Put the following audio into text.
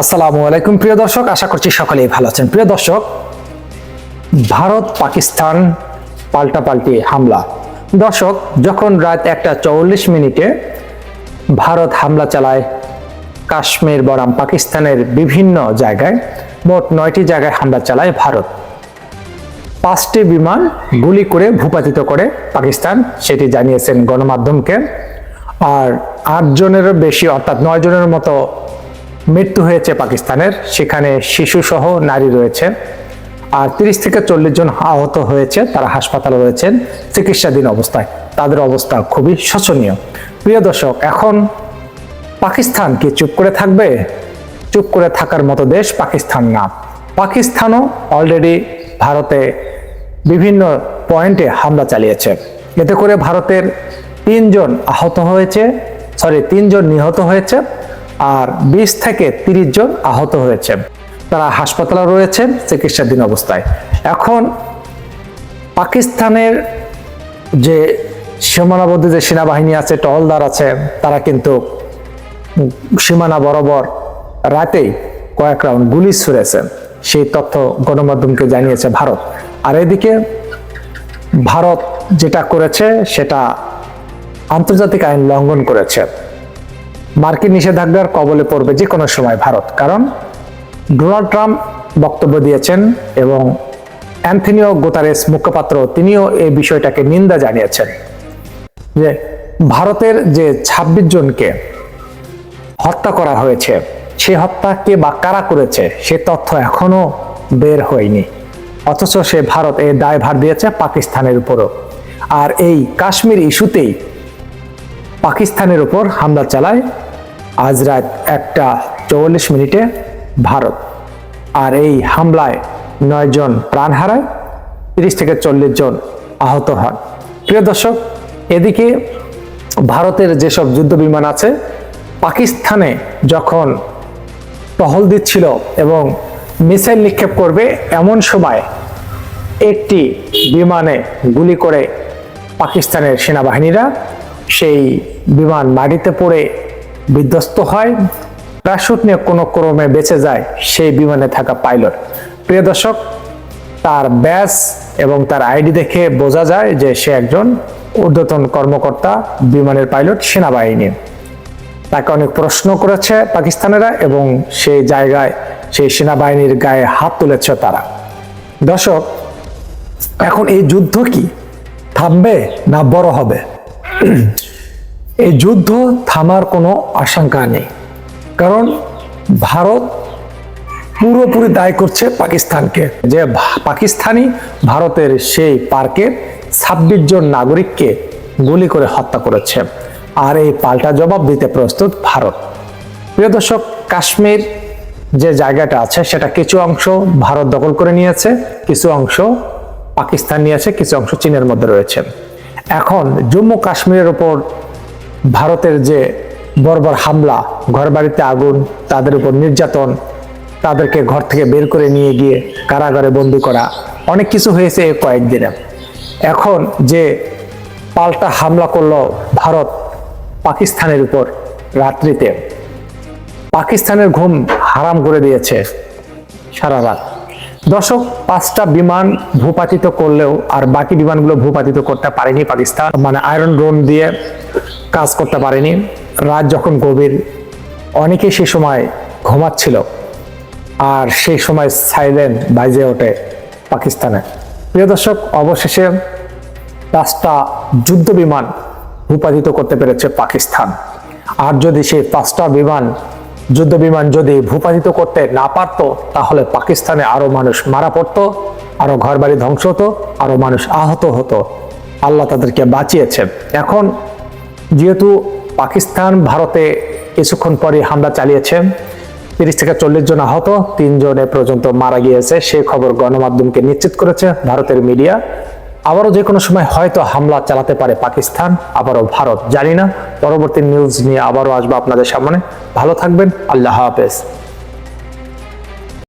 আসসালামু আলাইকুম, প্রিয় দর্শক। আশা করছি সকলেই ভালো আছেন। প্রিয় দর্শক, ভারত পাকিস্তান পাল্টাপাল্টি হামলা। দর্শক, যখন রাত একটা চৌল্লিশ মিনিটে ভারত হামলা চালায় কাশ্মীর বনাম পাকিস্তানের বিভিন্ন জায়গায়, মোট নয়টি জায়গায় হামলা চালায় ভারত। পাঁচটি বিমান গুলি করে ভূপাতিত করে পাকিস্তান, সেটি জানিয়েছেন গণমাধ্যমকে। আর আট জনেরও বেশি, অর্থাৎ নয় জনের মতো মৃত্যু হয়েছে পাকিস্তানের। সেখানে শিশু সহ নারী রয়েছে। আর তিরিশ থেকে চল্লিশ জন আহত হয়েছে, তারা হাসপাতালে রয়েছেন চিকিৎসাধীন অবস্থায়। তাদের অবস্থা খুবই শোচনীয়। প্রিয় দর্শক, এখন পাকিস্তান কি চুপ করে থাকবে? চুপ করে থাকার মতো দেশ পাকিস্তান না। পাকিস্তানও অলরেডি ভারতে বিভিন্ন পয়েন্টে হামলা চালিয়েছে। এতে করে ভারতের তিনজন আহত হয়েছে সরি তিনজন নিহত হয়েছে। আর বিশ থেকে তিরিশ জন আহত হয়েছে। তারা হাসপাতালে রয়েছেন চিকিৎসাধীন অবস্থায়। এখন পাকিস্তানের যে সীমানাবদ্ধ যে সেনাবাহিনী আছে, টহলদার আছে, তারা কিন্তু সীমানা বরাবর রাতেই কয়েক রাউন্ড গুলি ছুড়েছেন সেই তথ্য গণমাধ্যমকে জানিয়েছে ভারত। আর এদিকে ভারত যেটা করেছে, সেটা আন্তর্জাতিক আইন লঙ্ঘন করেছে। মার্কিন নিষেধাজ্ঞার কবলে পড়বে যে কোনো সময় ভারত। কারণ ডোনাল্ড ট্রাম্প বক্তব্য দিয়েছেন এবং অ্যান্থনিও গোতারেস মুখপাত্র, তিনিও এই বিষয়টাকে নিন্দা জানিয়েছেন যে ভারতের যে ২৬ জনকে হত্যা করা হয়েছে, সে হত্যা কে বা কারা করেছে, সে তথ্য এখনও বের হয়নি। অথচ সে ভারত এই দায়ভার দিয়েছে পাকিস্তানের উপরও। আর এই কাশ্মীর ইস্যুতেই পাকিস্তানের উপর হামলা চালায় আজ রাত একটা চৌল্লিশ মিনিটে ভারত। আর এই হামলায় নয় জন প্রাণ হারায়, তিরিশ থেকে চল্লিশ জন আহত হন। প্রিয় দর্শক, এদিকে ভারতের যেসব যুদ্ধ বিমান আছে, পাকিস্তানে যখন টহল দিচ্ছিল এবং মিসাইল নিক্ষেপ করবে এমন সময় একটি বিমানে গুলি করে পাকিস্তানের সেনাবাহিনীরা সেই বিমান মাটিতে পড়ে বিধ্বস্ত হয়। প্যারাশুট নিয়ে কোনো ক্রমে বেঁচে যায় সেই বিমানে থাকা পাইলট। প্রিয় দর্শক, তার ব্যাস এবং তার আইডি দেখে বোঝা যায় যে সে একজন ঊর্ধ্বতন কর্মকর্তা, বিমানের পাইলট সেনাবাহিনী। তাকে অনেক প্রশ্ন করেছে পাকিস্তানেরা এবং সেই জায়গায় সেই সেনাবাহিনীর গায়ে হাত তুলেছে তারা। দর্শক, এখন এই যুদ্ধ কি থামবে না বড় হবে? এই যুদ্ধ থামার কোনো আশঙ্কা নেই। কারণ ভারত পুরোপুরি দায় করছে পাকিস্তানকে। যে পাকিস্তানি ভারতের সেই পার্কে ছাব্বিশ জন নাগরিককে গুলি করে হত্যা করেছে। আর এই পাল্টা জবাব দিতে প্রস্তুত ভারত। প্রিয় দর্শক, কাশ্মীর যে জায়গাটা আছে, সেটা কিছু অংশ ভারত দখল করে নিয়েছে, কিছু অংশ পাকিস্তান নিয়েছে, কিছু অংশ চীনের মধ্যে রয়েছে। এখন জম্মু কাশ্মীরের ওপর ভারতের যে বর্বর হামলা, ঘরবাড়িতে আগুন, তাদের উপর নির্যাতন, তাদেরকে ঘর থেকে বের করে নিয়ে গিয়ে কারাগারে বন্দি করা, অনেক কিছু হয়েছে এই কয়েকদিনে। এখন যে পাল্টা হামলা করল ভারত পাকিস্তানের উপর রাত্রিতে, পাকিস্তানের ঘুম হারাম করে দিয়েছে সারা রাত। দর্শক, পাঁচটা বিমান ভূপাতিত করলেও আর বাকি বিমানগুলো ভূপাতিত করতে পারেনি পাকিস্তান। মানে আয়রন ড্রোন দিয়ে কাজ করতে পারেনি। রাত যখন গভীর, অনেকে সে সময় ঘুমাচ্ছিল। আর সেই সময় সাইলেন্ট বাজে ওঠে পাকিস্তানে। প্রিয় দর্শক, অবশেষে পাঁচটা যুদ্ধ বিমান ভূপাতিত করতে পেরেছে পাকিস্তান। আর যদি সেই পাঁচটা বিমান যুদ্ধ বিমান যদি ভূপাতিত করতে না পারত, তাহলে পাকিস্তানে আরও মানুষ মারা পড়তো, আরও ঘরবাড়ি ধ্বংস হতো, আরও মানুষ আহত হতো। আল্লাহ তাদেরকে বাঁচিয়েছে এখন যেহেতু পাকিস্তান ভারতে কিছুক্ষণ পরে হামলা চালিয়েছে, তিরিশ থেকে চল্লিশ জন আহত তিনজনে পর্যন্ত মারা গিয়েছে সেই খবর গণমাধ্যমকে নিশ্চিত করেছে ভারতের মিডিয়া। আবারও যে কোনো সময় হয়তো হামলা চালাতে পারে পাকিস্তান, আবারও ভারত। জানি না, পরবর্তী নিউজ নিয়ে আবারও আসব আপনাদের সামনে। ভালো থাকবেন, আল্লাহ হাফেজ।